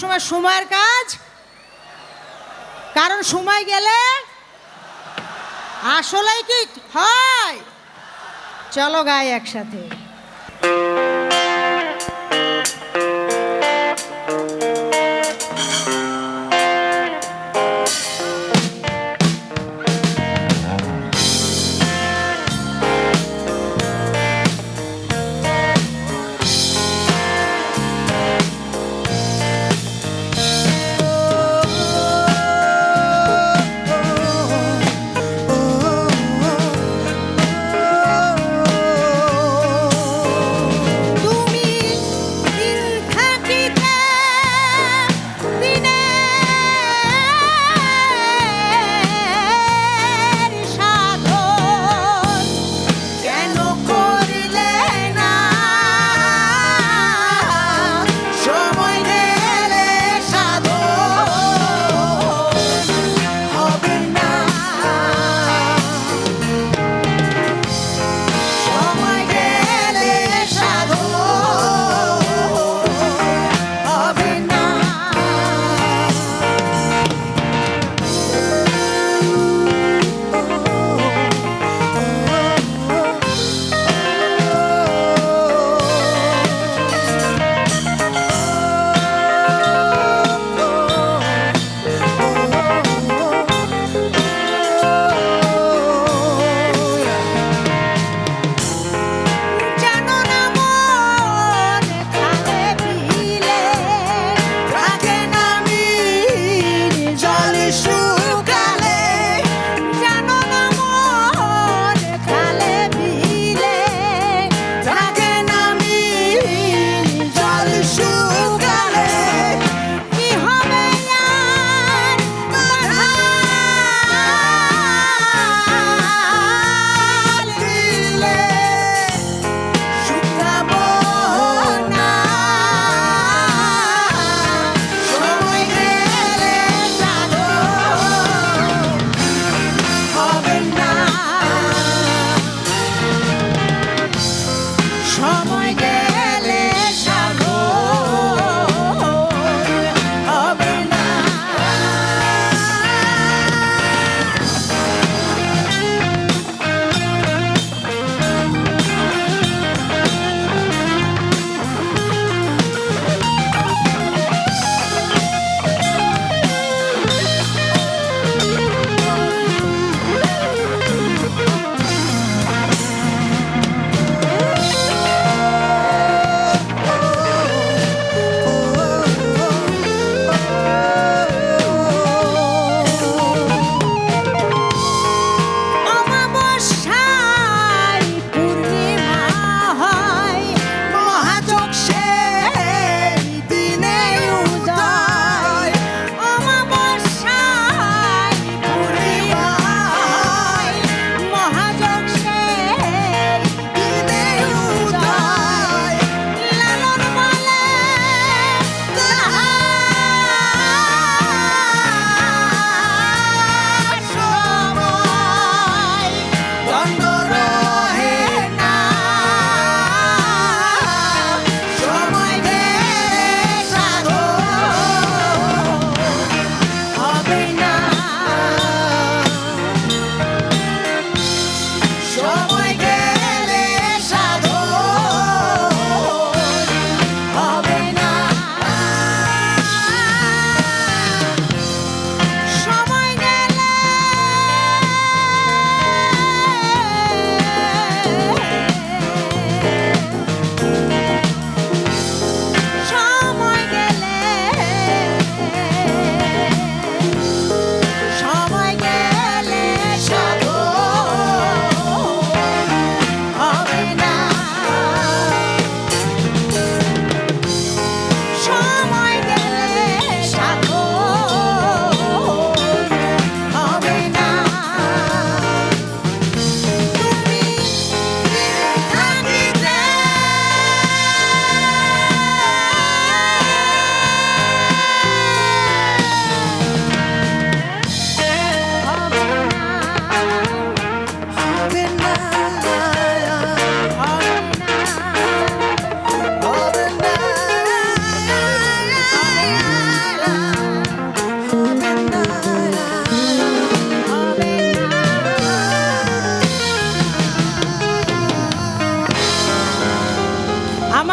সবসময় সময়ের কাজ? কারণ সময় গেলে আসলেই কি হয়? চলো গাই একসাথে।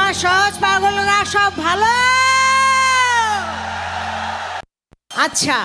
আমার সহজ পাগলরা সব ভালো। আচ্ছা।